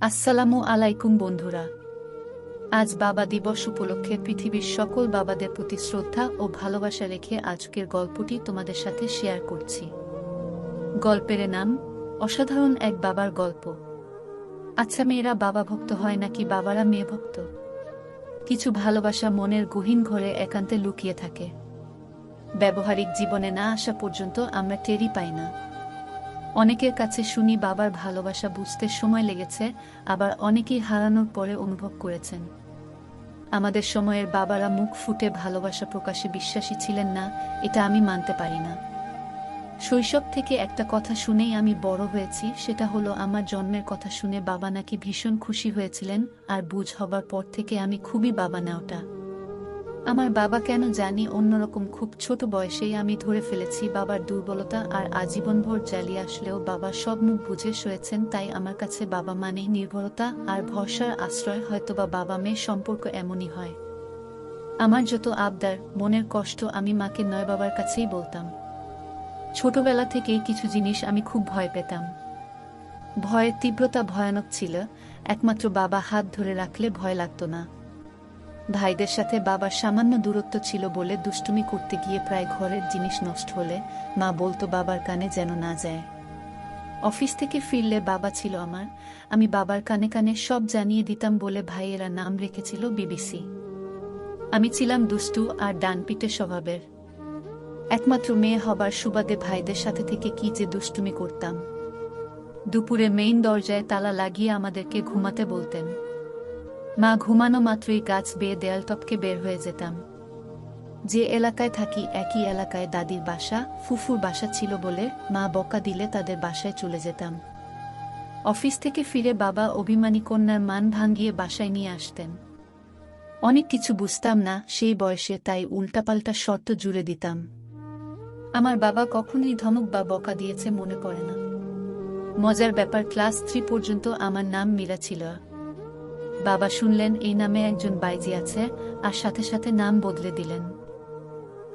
আসসালামু আলাইকুম বন্ধুরা। আজ বাবা দিবস উপলক্ষে পৃথিবীর সকল বাবাদের প্রতি শ্রদ্ধা ও ভালোবাসা রেখে আজকের গল্পটি তোমাদের সাথে শেয়ার করছি। গল্পের নাম, অসাধারণ এক বাবার গল্প। আচ্ছা মেয়েরা বাবা ভক্ত হয় নাকি বাবারা মেয়ে ভক্ত? কিছু ভালোবাসা মনের গহীন ঘরে একান্তে লুকিয়ে থাকে। ব্যবহারিক জীবনে না আসা পর্যন্ত আমরা টেরই পাই না। অনেকের কাছে শুনি বাবার ভালোবাসা বুঝতে সময় লেগেছে, আবার অনেকেই হারানোর পরে অনুভব করেছেন। আমাদের সময়ের বাবারা মুখ ফুটে ভালোবাসা প্রকাশে বিশ্বাসী ছিলেন না, এটা আমি মানতে পারি না। শৈশব থেকে একটা কথা শুনেই আমি বড় হয়েছি, সেটা হলো আমার জন্মের কথা শুনে বাবা নাকি ভীষণ খুশি হয়েছিলেন, আর বুঝ হবার পর থেকে আমি খুবই বাবা নেওটা আমার বাবা কেন জানি অন্যরকম খুব ছোট বয়সেই আমি ধরে ফেলেছি বাবার দুর্বলতা আর আজীবনভর জ্বালিয়ে আসলেও বাবা সব মুখ বুঝে শুয়েছেন, তাই আমার কাছে বাবা মানে নির্ভরতা আর ভরসার আশ্রয়, হয়তোবা বাবা মেয়ের সম্পর্ক এমনই হয়। আমার যত আবদার, মনের কষ্ট আমি মাকে নয় বাবার কাছেই বলতাম। ছোটবেলা থেকেই কিছু জিনিস আমি খুব ভয় পেতাম। ভয়ের তীব্রতা ভয়ানক ছিল, একমাত্র বাবা হাত ধরে রাখলে ভয় লাগতো না। ভাইদের সাথে বাবার সামান্য দূরত্ব ছিল বলে দুষ্টুমি করতে গিয়ে প্রায় ঘরের জিনিস নষ্ট হলে মা বলতো বাবার কানে যেন না যায়। অফিস থেকে ফিরলে বাবা ছিল আমার, আমি বাবার কানে কানে সব জানিয়ে দিতাম বলে ভাইয়েরা নাম রেখেছিল বিবিসি। আমি ছিলাম দুষ্টু আর ডানপিটে স্বভাবের। একমাত্র মেয়ে হবার সুবাদে ভাইদের সাথে থেকে কি যে দুষ্টুমি করতাম। দুপুরে মেইন দরজায় তালা লাগিয়ে আমাদেরকে ঘুমাতে বলতেন। মা ঘুমানো মাত্রই গাছ বেয়ে দেয়াল টপকে বের হয়ে যেতাম। যে এলাকায় থাকি একই এলাকায় দাদির বাসা, ফুফুর বাসা ছিল বলে মা বকা দিলে তাদের বাসায় চলে যেতাম। অফিস থেকে ফিরে বাবা অভিমানী কন্যার মান ভাঙ্গিয়ে বাসায় নিয়ে আসতেন। অনেক কিছু বুঝতাম না সেই বয়সে তাই উল্টাপাল্টা শর্ত জুড়ে দিতাম। আমার বাবা কখনোই ধমক বা বকা দিয়েছে মনে পড়ে না। মজার ব্যাপার, ক্লাস থ্রি পর্যন্ত আমার নাম মীরা ছিল। বাবা শুনলেন, এই নামে একজন বাইজি আছে, আর সাথে সাথে নাম বদলে দিলেন।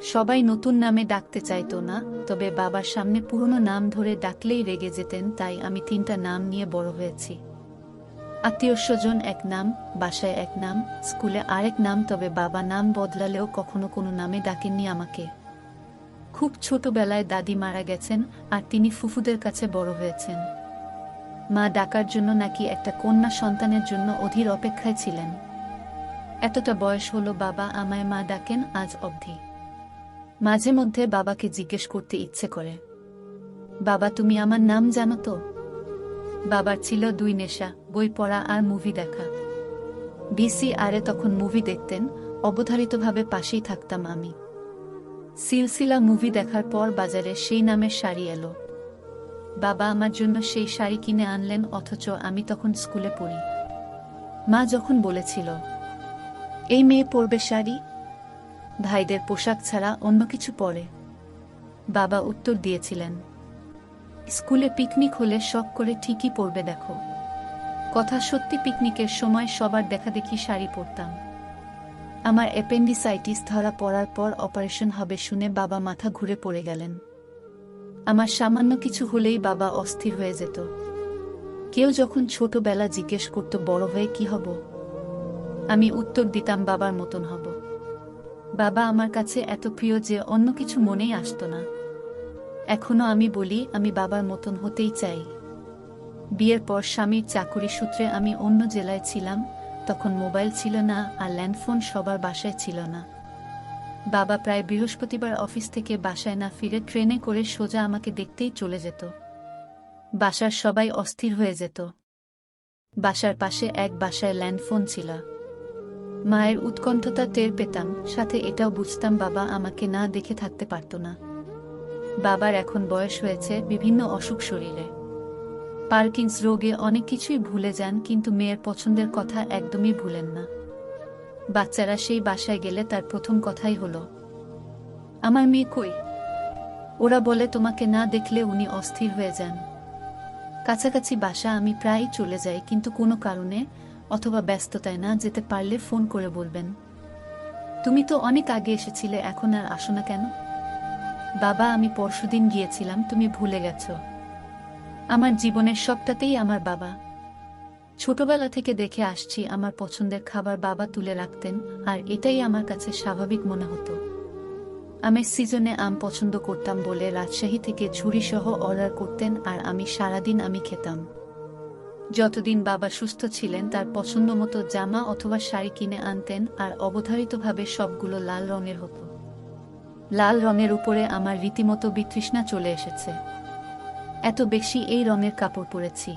সবাই নতুন নামে ডাকতে চাইতো না, তবে বাবার সামনে পুরনো নাম ধরে ডাকলেই রেগে যেতেন, তাই আমি তিনটা নাম নিয়ে বড় হয়েছি। আত্মীয় স্বজন এক নাম, বাসায় এক নাম, স্কুলে আরেক নাম, তবে বাবা নাম বদলালেও কখনো কোনো নামে ডাকেননি আমাকে। খুব ছোটবেলায় দাদি মারা গেছেন, আর তিনি ফুফুদের কাছে বড় হয়েছেন। মা ডাকার জন্য নাকি একটা কন্যা সন্তানের জন্য অধীর অপেক্ষায় ছিলেন। এতটা বয়স হলো বাবা আমায় মা ডাকেন আজ অবধি। মাঝে মধ্যে বাবাকে জিজ্ঞেস করতে ইচ্ছে করে। বাবা, তুমি আমার নাম জানো তো? বাবার ছিল দুই নেশা, বই পড়া আর মুভি দেখা। বিসি আরে তখন মুভি দেখতেন, অবধারিতভাবে পাশেই থাকতাম আমি। সিলসিলা মুভি দেখার পর বাজারে সেই নামের শাড়ি এলো। বাবা আমার জন্য সেই শাড়ি কিনে আনলেন, অথচ আমি তখন স্কুলে পড়ি। মা যখন বলেছিল, এই মেয়ে পরবে শাড়ি? ভাইদের পোশাক ছাড়া অন্য কিছু পরে? বাবা উত্তর দিয়েছিলেন, স্কুলে পিকনিক হলে শখ করে ঠিকই পরবে দেখো। কথা সত্যি পিকনিকের সময় সবার দেখা দেখি শাড়ি পরতাম। আমার অ্যাপেন্ডিসাইটিস ধরা পড়ার পর অপারেশন হবে শুনে বাবা মাথা ঘুরে পড়ে গেলেন। আমার সামান্য কিছু হলেই বাবা অস্থির হয়ে যেত। কেউ যখন ছোটবেলা জিজ্ঞেস করত, বড় হয়ে কি হব? আমি উত্তর দিতাম, বাবার মতন হব। বাবা আমার কাছে এত প্রিয় যে অন্য কিছু মনেই আসত না। এখনও আমি বলি, আমি বাবার মতন হতেই চাই। বিয়ের পর স্বামীর চাকুরি সূত্রে আমি অন্য জেলায় ছিলাম, তখন মোবাইল ছিল না আর ল্যান্ডফোন সবার বাসায় ছিল না। বাবা প্রায় বৃহস্পতিবার অফিস থেকে বাসায় না ফিরে ট্রেনে করে সোজা আমাকে দেখতেই চলে যেত। বাসার সবাই অস্থির হয়ে যেত। বাসার পাশে এক বাসায় ল্যান্ডফোন ছিল। মায়ের উৎকণ্ঠতা টের পেতাম, সাথে এটাও বুঝতাম বাবা আমাকে না দেখে থাকতে পারত না। বাবার এখন বয়স হয়েছে বিভিন্ন অসুখ শরীরে। পার্কিংস রোগে অনেক কিছুই ভুলে যান, কিন্তু মেয়ের পছন্দের কথা একদমই ভুলেন না। বাচ্চারা সেই বাসায় গেলে তার প্রথম কথাই হলো, আমার মেয়ে কই? ওরা বলে, তোমাকে না দেখলে উনি অস্থির হয়ে যান। কাছাকাছি বাসা, আমি প্রায়ই চলে যাই, কিন্তু কোনো কারণে অথবা ব্যস্ততায় না যেতে পারলে ফোন করে বলবেন। তুমি তো অনেক আগে এসেছিলে, এখন আর আসো না কেন? বাবা, আমি পরশুদিন গিয়েছিলাম, তুমি ভুলে গেছ। আমার জীবনের সবটাতেই আমার বাবা। ছোটবেলা থেকে দেখে আসছি আমার পছন্দের খাবার বাবা তুলে রাখতেন, আর এটাই আমার কাছে স্বাভাবিক মনে হতো। আমের সিজনে আম পছন্দ করতাম বলে রাজশাহী থেকে ঝুড়িসহ অর্ডার করতেন, আর আমি সারাদিন আমি খেতাম। যতদিন বাবা সুস্থ ছিলেন, তার পছন্দ মতো জামা অথবা শাড়ি কিনে আনতেন, আর অবধারিতভাবে সবগুলো লাল রঙের হতো। লাল রঙের উপরে আমার রীতিমতো বিতৃষ্ণা চলে এসেছে। এত বেশি এই রঙের কাপড় পরেছি।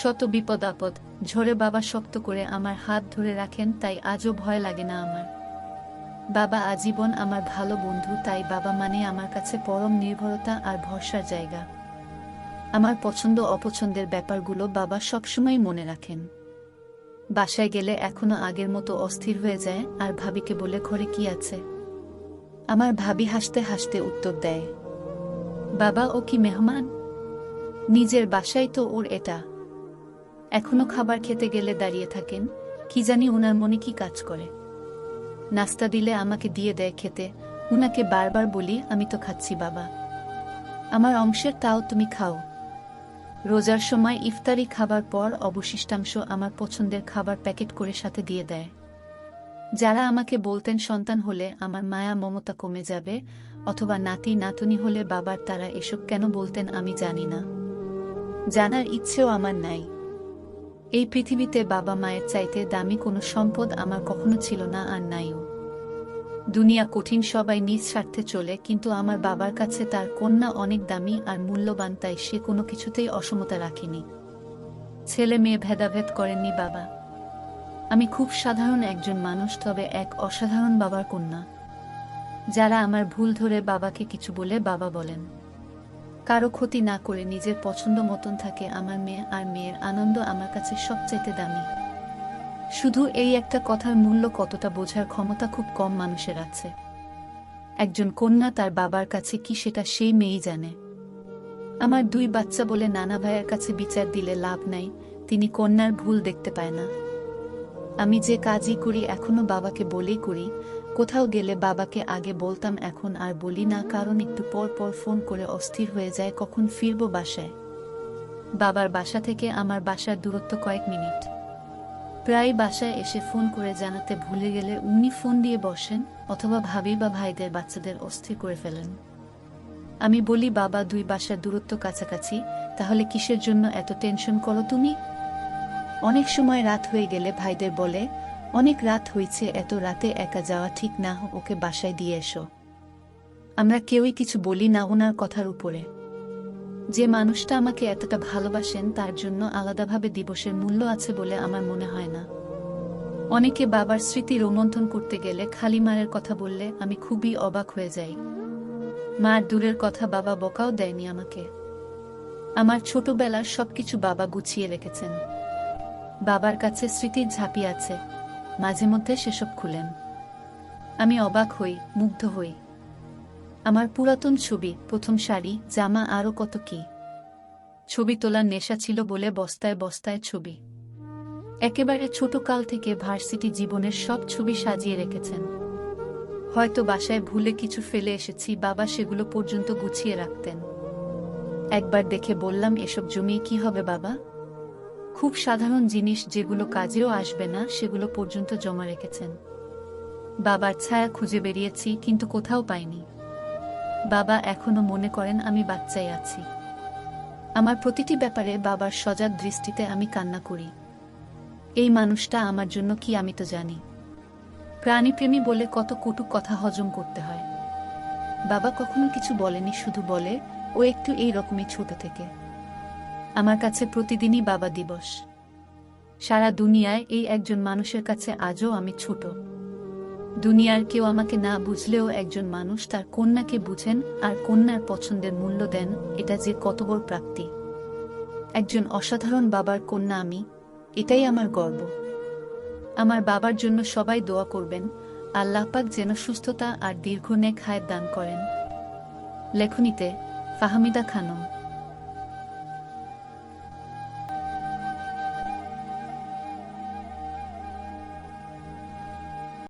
শত বিপদ আপদ ঝরে বাবা শক্ত করে আমার হাত ধরে রাখেন, তাই আজও ভয় লাগে না আমার। বাবা আজীবন আমার ভালো বন্ধু, তাই বাবা মানে আমার কাছে পরম নির্ভরতা আর ভরসার জায়গা। আমার পছন্দ অপছন্দের ব্যাপারগুলো বাবা সবসময় মনে রাখেন। বাসায় গেলে এখনও আগের মতো অস্থির হয়ে যায়, আর ভাবিকে বলে ঘরে কি আছে? আমার ভাবি হাসতে হাসতে উত্তর দেয়, বাবা ও কি মেহমান? নিজের বাসায় তো ওর এটা। এখনও খাবার খেতে গেলে দাঁড়িয়ে থাকেন, কি জানি ওনার মনে কি কাজ করে। নাস্তা দিলে আমাকে দিয়ে দেয় খেতে, উনাকে বারবার বলি, আমি তো খাচ্ছি বাবা। আমার অংশের তাও তুমি খাও। রোজার সময় ইফতারি খাবার পর অবশিষ্টাংশ আমার পছন্দের খাবার প্যাকেট করে সাথে দিয়ে দেয়। যারা আমাকে বলতেন সন্তান হলে আমার মায়া মমতা কমে যাবে, অথবা নাতি নাতনি হলে বাবার তারা এসব কেন বলতেন আমি জানি না। জানার ইচ্ছেও আমার নাই। এই পৃথিবীতে বাবা মায়ের চাইতে দামি কোনো সম্পদ আমার কখনো ছিল না আর নাইও। দুনিয়া কঠিন, সবাই নিজ স্বার্থে চলে, কিন্তু আমার বাবার কাছে তার কন্যা অনেক দামি আর মূল্যবান, তাই সে কোনো কিছুতেই অসমতা রাখেনি। ছেলে মেয়ে ভেদাভেদ করেননি বাবা। আমি খুব সাধারণ একজন মানুষ, তবে এক অসাধারণ বাবার কন্যা। যারা আমার ভুল ধরে বাবাকে কিছু বলে বাবা বলেন। কারও ক্ষতি না করে নিজের পছন্দ মতন থাকে আমার মেয়ে আর মেয়ের আনন্দ আমার কাছে সবচাইতে দামি। শুধু এই একটা কথার মূল্য কতটা বোঝার ক্ষমতা খুব কম মানুষের আছে। একজন কন্যা তার বাবার কাছে কি সেটা সেই মেয়েই জানে। আমার দুই বাচ্চা বলে নানা ভাইয়ের কাছে বিচার দিলে লাভ নাই, তিনি কন্যার ভুল দেখতে পায় না। আমি যে কাজই করি, এখনও বাবাকে বলেই করি কোথাও গেলে বাবাকে আগে বলতাম, এখন আর বলি না, কারণ একটু পর পর ফোন করে অস্থির হয়ে যায়, কখন ফিরবো বাসায়? বাবার বাসা থেকে আমার বাসার দূরত্ব কয়েক মিনিট। প্রায় বাসায় এসে ফোন করে জানাতে ভুলে গেলে উনি ফোন দিয়ে বসেন, অথবা ভাবি বা ভাইদের বাচ্চাদের অস্থির করে ফেলেন। আমি বলি, বাবা, দুই বাসার দূরত্ব কাছাকাছি, তাহলে কিসের জন্য এত টেনশন করো তুমি? অনেক সময় রাত হয়ে গেলে ভাইদের বলে অনেক রাত হয়েছে, এত রাতে একা যাওয়া ঠিক না, ওকে বাসায় দিয়ে এসো। আমরা কেউই কিছু বলি না ওনার কথার উপরে। যে মানুষটা আমাকে এতটা ভালোবাসেন, তার জন্য আলাদাভাবে দিবসের মূল্য আছে বলে আমার মনে হয় না। অনেকে বাবার স্মৃতি রোমন্থন করতে গেলে খালি মারের কথা বললে আমি খুবই অবাক হয়ে যাই। মার দূরের কথা বাবা বকাও দেয়নি আমাকে। আমার ছোটবেলার সবকিছু বাবা গুছিয়ে রেখেছেন। বাবার কাছে স্মৃতির ঝাঁপি আছে। মাঝে মধ্যে সেসব খুলেন। আমি অবাক হই, মুগ্ধ হই। আমার পুরাতন ছবি, প্রথম শাড়ি, জামা আরও কত কি। ছবি তোলার নেশা ছিল বলে বস্তায় বস্তায় ছবি। একেবারে ছোট কাল থেকে ভার্সিটি জীবনের সব ছবি সাজিয়ে রেখেছেন। হয়তো বাসায় ভুলে কিছু ফেলে এসেছি, বাবা সেগুলো পর্যন্ত গুছিয়ে রাখতেন। একবার দেখে বললাম, এসব জমিয়ে কি হবে বাবা? খুব সাধারণ জিনিস যেগুলো কাজেও আসবে না, সেগুলো পর্যন্ত জমা রেখেছেন। বাবার ছায়া খুঁজে বেরিয়েছি, কিন্তু কোথাও পাইনি। বাবা এখনও মনে করেন আমি বাচ্চাই আছি। আমার প্রতিটি ব্যাপারে বাবার সজাগ দৃষ্টিতে আমি কান্না করি। এই মানুষটা আমার জন্য কি আমি তো জানি। প্রাণীপ্রেমী বলে কত কটু কথা হজম করতে হয়। বাবা কখনো কিছু বলেনি, শুধু বলে, ও একটু এই রকমই ছোট থেকে। আমার কাছে প্রতিদিনই বাবা দিবস। সারা দুনিয়ায় এই একজন মানুষের কাছে আজও আমি ছোট। দুনিয়ার কেউ আমাকে না বুঝলেও একজন মানুষ তার কন্যাকে বুঝেন আর কন্যার পছন্দের মূল্য দেন, এটা যে কত বড় প্রাপ্তি। একজন অসাধারণ বাবার কন্যা আমি, এটাই আমার গর্ব। আমার বাবার জন্য সবাই দোয়া করবেন, আল্লাহ পাক যেন সুস্থতা আর দীর্ঘ নেক হায়াত দান করেন। লেখনীতে ফাহমিদা খানম।